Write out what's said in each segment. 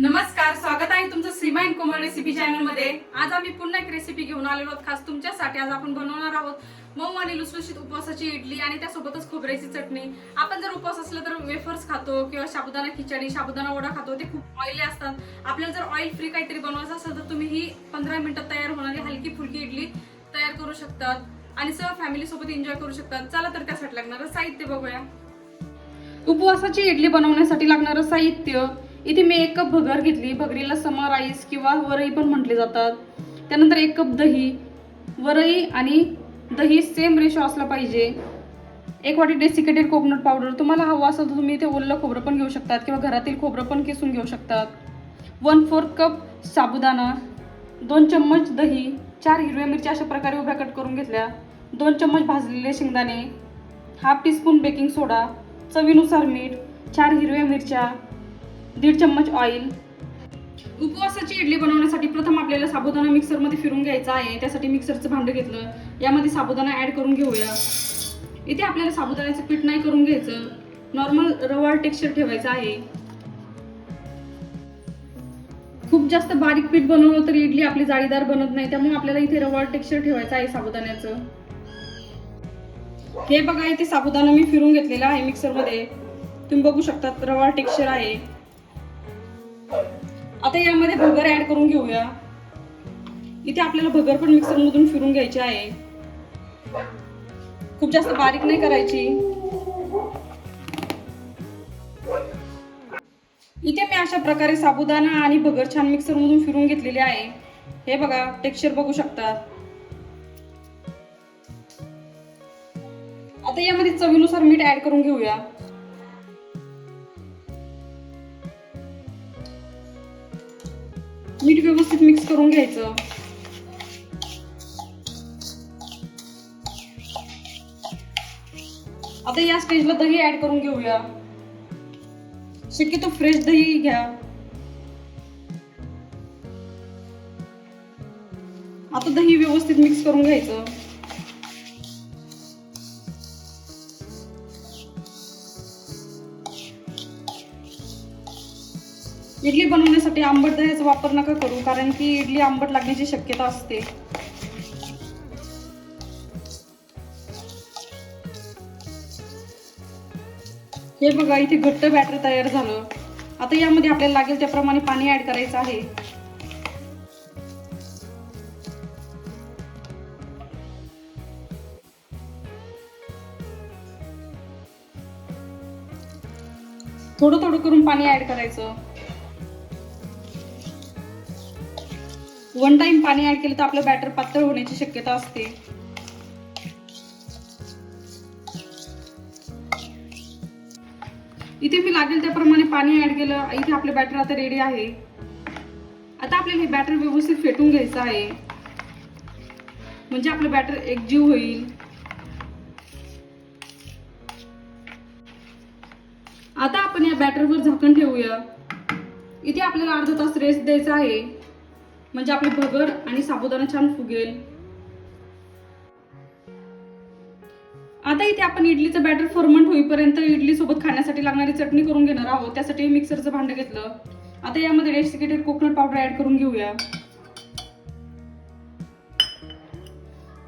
नमस्कार स्वागत आहे तुमचं सीमा इन कोमल रेसिपी चॅनलमध्ये. आज आम्ही पुन्हा एक रेसिपी घेऊन आलेलो आहोत खास तुमच्यासाठी. आज आपण बनवणार आहोत मऊ आणि लुसलुशीत उपवासाची इडली आणि त्यासोबतच खोबऱ्याची चटणी. आपण जर उपवास असलं तर वेफर्स खातो किंवा साबुदाणा खिचडी साबुदाणा वडा खातो ते खूप ऑइली असतात. आपल्याला जर ऑइल फ्री काहीतरी बनवायचं असेल तर तुम्ही ही पंधरा मिनिटात तयार होणारी हलकी फुलकी इडली तयार करू शकतात आणि सर्व फॅमिली सोबत एन्जॉय करू शकतात. चला तर त्यासाठी लागणारं साहित्य बघूया. उपवासाची इडली बनवण्यासाठी लागणारं साहित्य इथे मी एक कप भगर घेतली. भगरीला समा राईस किंवा वरई पण म्हटले जातात. त्यानंतर एक कप दही. वरई आणि दही सेम रेशो असला पाहिजे. एक वाटी डेसिकेटेड कोकोनट पावडर तुम्हाला हवं असेल तर तुम्ही इथे ओलं खोबरं पण घेऊ शकतात किंवा घरातील खोबरं पण किसून घेऊ शकतात. वन फोर्थ कप साबुदाणा. दोन चम्मच दही. चार हिरव्या मिरच्या अशा प्रकारे उभ्या कट करून घेतल्या. दोन चम्मच भाजलेले शेंगदाणे. हाफ टीस्पून बेकिंग सोडा चवीनुसार मीठ. चार हिरव्या मिरच्या. दीड चम्मच ऑइल उपवासाची इडली बनवण्यासाठी प्रथम आपल्याला साबुदाणा मिक्सरमध्ये फिरून घ्यायचा आहे. त्यासाठी मिक्सरचं भांडं घेतलं. यामध्ये साबुदाणा ऍड करून घेऊया. इथे आपल्याला साबुदाण्याचं पीठ नाही करून घ्यायचं. नॉर्मल रवाळ टेक्स्चर ठेवायचं आहे. खूप जास्त बारीक पीठ बनवलं तर इडली आपली जाळीदार बनत नाही. त्यामुळे आपल्याला इथे रवाळ टेक्स्चर ठेवायचं आहे साबुदाण्याचं. हे बघा इथे साबुदाणा मी फिरून घेतलेला आहे मिक्सरमध्ये तुम्ही बघू शकता रवाळ टेक्स्चर आहे. आता यामध्ये भगर ऍड करून घेऊया. इथे आपल्याला भगर पण मिक्सर मधून फिरून घ्यायची आहे. खूप जास्त बारीक नाही करायची. इथे मी अशा प्रकारे साबुदाणा आणि भगर छान मिक्सर मधून फिरून घेतलेले आहे. हे बघा टेक्स्चर बघू शकता. आता यामध्ये चवीनुसार मीठ ऍड करून घेऊया. मीठ व्यवस्थित मिक्स करून घ्यायचं आता या स्टेजला दही ऍड करून घेऊया शक्यतो फ्रेश दही घ्या आता दही व्यवस्थित मिक्स करून घ्यायचं इडली बनवण्यासाठी आंबट दह्याचा वापर नका करू कारण की इडली आंबट लागण्याची शक्यता असते. हे बघा इथे घट्ट बॅटर तयार झालं. आता यामध्ये आपल्याला लागेल त्याप्रमाणे पाणी ऍड करायचं आहे. थोडं थोडं करून पाणी ऍड करायचं. वन टाइम पाणी ऍड केलं तर आपलं बॅटर पातळ होण्याची शक्यता असते. इथे मी लागेल त्याप्रमाणे पाणी ऍड केलं. इथे आपलं बॅटर आता रेडी आहे. आता आपल्याला हे बॅटर व्यवस्थित फेटून घ्यायचं आहे. म्हणजे आपलं बॅटर एकजीव होईल. आता आपण या बॅटरवर झाकण ठेवूया. इथे आपल्याला अर्धा तास रेस्ट द्यायचा आहे. म्हणजे आपली भगर आणि साबुदाणा छान फुगेल. आता इथे आपण इडलीचं बॅटर फर्मंट होईपर्यंत इडली सोबत खाण्यासाठी लागणारी चटणी करून घेणार आहोत. त्यासाठी मिक्सरचं भांडं घेतलं. आता यामध्ये डेसिकेटेड कोकोनट पावडर ऍड करून घेऊया.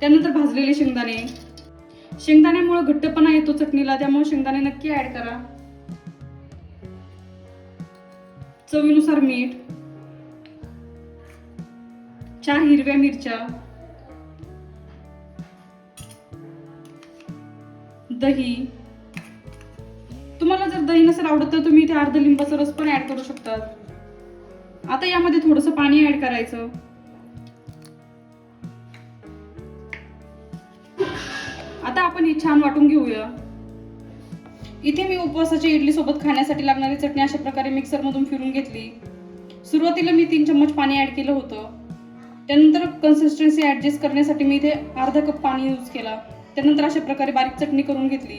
त्यानंतर भाजलेले शेंगदाणे. शेंगदाण्यामुळे घट्टपणा येतो चटणीला त्यामुळे शेंगदाणे नक्की ऍड करा. चवीनुसार मीठ. चार हिरव्या मिरच्या. दही. तुम्हाला जर दही नसेल आवडत तर तुम्ही इथे अर्ध लिंबाचा रस पण ऍड करू शकतात आता यामध्ये थोडस पाणी ऍड करायचं. आता आपण ही छान वाटून घेऊया. इथे मी उपवासाच्या इडली सोबत खाण्यासाठी लागणारी चटणी अशा प्रकारे मिक्सरमधून फिरून घेतली. सुरुवातीला मी तीन चम्मच पाणी ऍड केलं होतं. त्यानंतर कन्सिस्टन्सी ऍडजस्ट करण्यासाठी मी इथे अर्धा कप पाणी यूज केला. त्यानंतर अशा प्रकारे बारीक चटणी करून घेतली.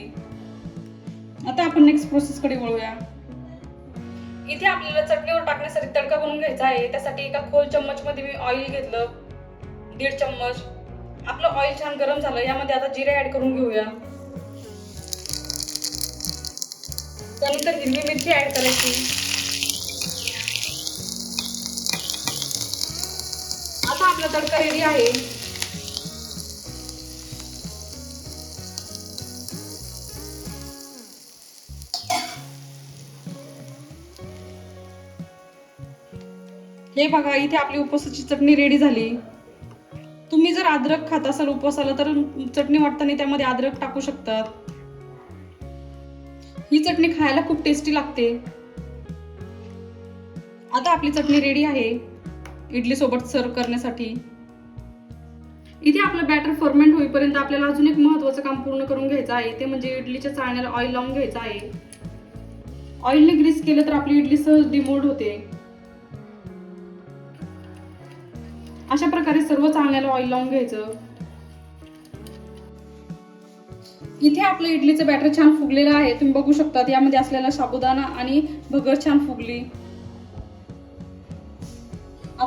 आता आपण नेक्स्ट प्रोसेसकडे वळूया. इथे आपल्याला चटणीवर टाकण्यासाठी तडका बनवून घ्यायचा आहे. त्यासाठी एका खोल चम्मचमध्ये मी ऑइल घेतलं. दीड चम्मच. आपलं ऑइल छान गरम झालं. यामध्ये आता जिरे ऍड करून घेऊया. त्यानंतर हिरवी मिरची ऍड करायची. आपला तडका रेडी आहे. हे बघा इथे आपली उपवासाची चटणी रेडी झाली. तुम्ही जर अद्रक खात असाल उपवासाला तर चटणी वाटताना त्यामध्ये अद्रक टाकू शकतात. ही चटणी खायला खूप टेस्टी लागते. आता आपली चटणी रेडी आहे. इडलीसोबत सर्व करण्यासाठी. इथे आपलं बॅटर फर्मेंट होईपर्यंत आपल्याला अजून एक महत्त्वाचं काम पूर्ण करून घ्यायचं आहे. ते म्हणजे इडलीच्या चाळण्याला ऑइल लावून घ्यायचं आहे. ऑइलने ग्रीस केलं तर आपली इडली सहज डिमोल्ड होते. अशा प्रकारे सर्व चाळण्याला ऑइल लावून घ्यायचं. इथे आपलं इडलीचं बॅटर छान फुगलेलं आहे. तुम्ही बघू शकता यामध्ये असलेला साबुदाणा आणि भगर छान फुगली.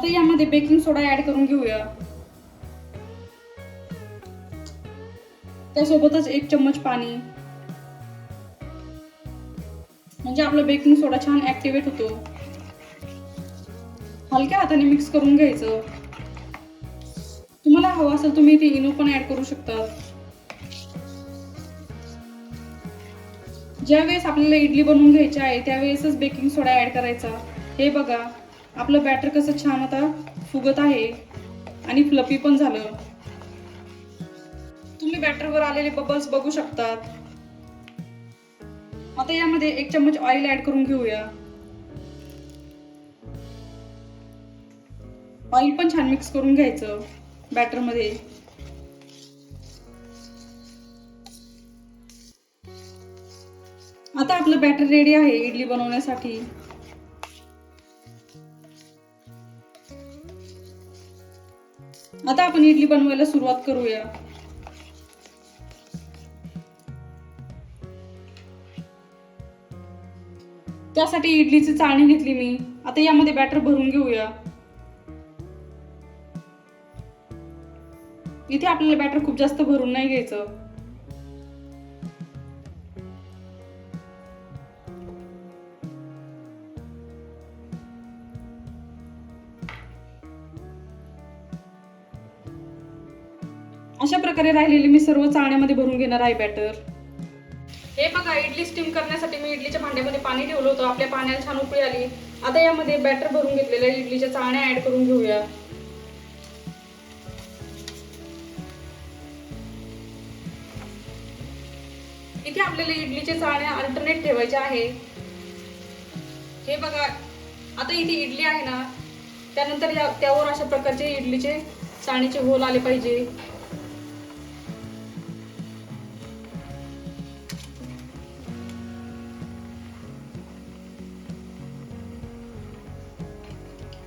आता यामध्ये बेकिंग सोडा ऍड करून घेऊया. त्यासोबतच एक चम्मच पाणी. म्हणजे आपलं बेकिंग सोडा छान ऍक्टिव्हेट होतो. हलक्या हाताने मिक्स करून घ्यायचं. तुम्हाला हवं असेल तुम्ही इथे इनो पण ऍड करू शकता. ज्या वेळेस आपल्याला इडली बनवून घ्यायची आहे त्यावेळेसच बेकिंग सोडा ऍड करायचा. हे बघा. आपलं बॅटर कसं छान आता फुगत आहे आणि फ्लपी पण झालं. तुम्ही बॅटरवर आलेले बबल्स बघू शकतात. आता यामध्ये एक चम्मच ऑइल ऍड करून घेऊया. ऑइल पण छान मिक्स करून घ्यायचं बॅटरमध्ये. आता आपलं बॅटर रेडी आहे इडली बनवण्यासाठी. आता आपण इडली बनवायला सुरुवात करूया. त्यासाठी इडलीची चाळणी घेतली मी. आता यामध्ये बॅटर भरून घेऊया. इथे आपल्याला बॅटर खूप जास्त भरून नाही घ्यायचं. अशा प्रकारे राहिलेली मी सर्व चाळण्यामध्ये भरून घेणार आहे बॅटर हे बघा इडली स्टीम करण्यासाठी मी इडलीच्या भांड्यामध्ये पाणी ठेवलं होतं. आपल्या पाण्याला छान उकळी आली. आता यामध्ये बॅटर भरून घेतलेल्या इडलीच्या चाळण्या ऍड करून घेऊया. इथे आपल्याला इडलीचे चाळण्या अल्टरनेट ठेवायचे आहे. हे बघा आता इथे इडली आहे ना त्यानंतर या त्यावर अशा प्रकारचे इडलीचे चाळणीचे होल आले पाहिजे.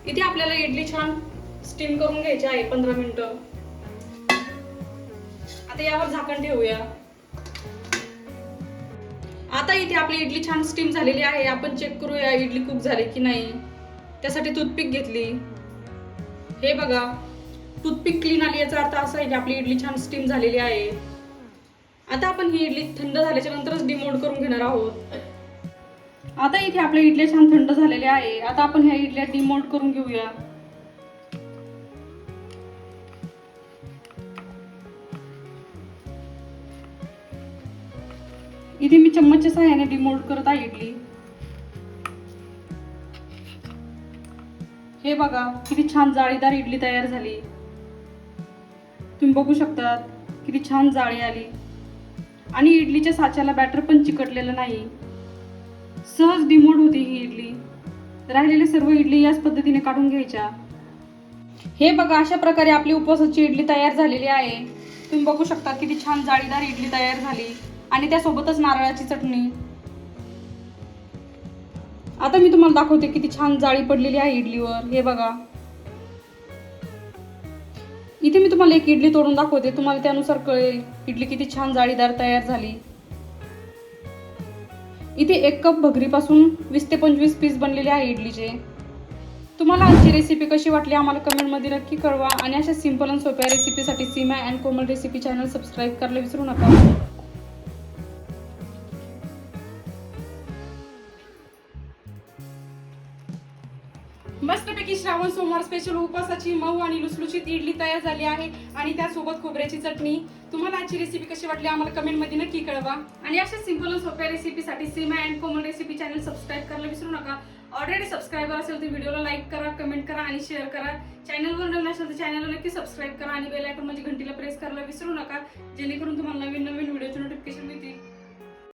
इथे आपल्याला इडली छान स्टीम करून घ्यायची आहे पंधरा मिनिटं. आता यावर झाकण ठेवूया. आता इथे आपली इडली छान स्टीम झालेली आहे. आपण चेक करूया इडली कुक झाली की नाही. त्यासाठी टूथपिक घेतली. हे बघा टूथपिक क्लीन आली याचा अर्थ असा आहे की आपली इडली छान स्टीम झालेली आहे. आता आपण ही इडली थंड झाल्याच्या नंतरच डिमोल्ड करून घेणार आहोत. आता इथे आपल्या इडल्या छान थंड झालेल्या आहे. आता आपण ह्या इडल्या डिमोल्ड करून घेऊया. इथे मी चम्मचच्या सहाय्याने डिमोल्ड करत आहे इडली. हे बघा किती छान जाळीदार इडली तयार झाली. तुम्ही बघू शकतात किती छान जाळी आली. आणि इडलीच्या साच्याला बॅटर पण चिकटलेलं नाही. सहज डिमोड होती ही इडली. राहिलेले सर्व इडली याच पद्धतीने काढून घ्यायच्या. हे बघा अशा प्रकारे आपली उपवासाची इडली तयार झालेली आहे. तुम्ही बघू शकता किती छान जाळीदार इडली तयार झाली. आणि त्यासोबतच नारळाची चटणी. आता मी तुम्हाला दाखवते किती छान जाळी पडलेली आहे इडलीवर. हे बघा. इथे मी तुम्हाला एक इडली तोडून दाखवते. तुम्हाला त्यानुसार कळेल इडली किती छान जाळीदार तयार झाली. इथे एक कप भगरीपासून वीस ते पंचवीस पीस बनलेले आहे इडलीचे. तुम्हाला आजची रेसिपी कशी वाटली आम्हाला कमेंटमध्ये नक्की कळवा आणि अशा सिंपल आणि सोप्या रेसिपीसाठी Seema and Komal recipe channel subscribe करायला विसरू नका. श्रावण सोमवार स्पेशल उपवासाची मऊ आणि लुसलुशीत इडली तयार झाली आहे. आणि त्यासोबत खोबऱ्याची चटणी. तुम्हाला आजची रेसिपी कशी वाटली आम्हाला कमेंटमध्ये नक्की कळवा. आणि अशा सिंपल आणि सोप्या रेसिपीसाठी Seema and Komal recipe channel subscribe करायला विसरू नका. ऑलरेडी सबस्क्रायबर असेल तर व्हिडिओला लाईक करा कमेंट करा आणि शेअर करा. चॅनलवर नवीन असेल तर चॅनलला नक्की सबस्क्राईब करा आणि बेल आयकॉन म्हणजे घंटीला प्रेस करायला विसरू नका. जेणेकरून तुम्हाला नवीन नवीन व्हिडिओचे नोटिफिकेशन मिळतील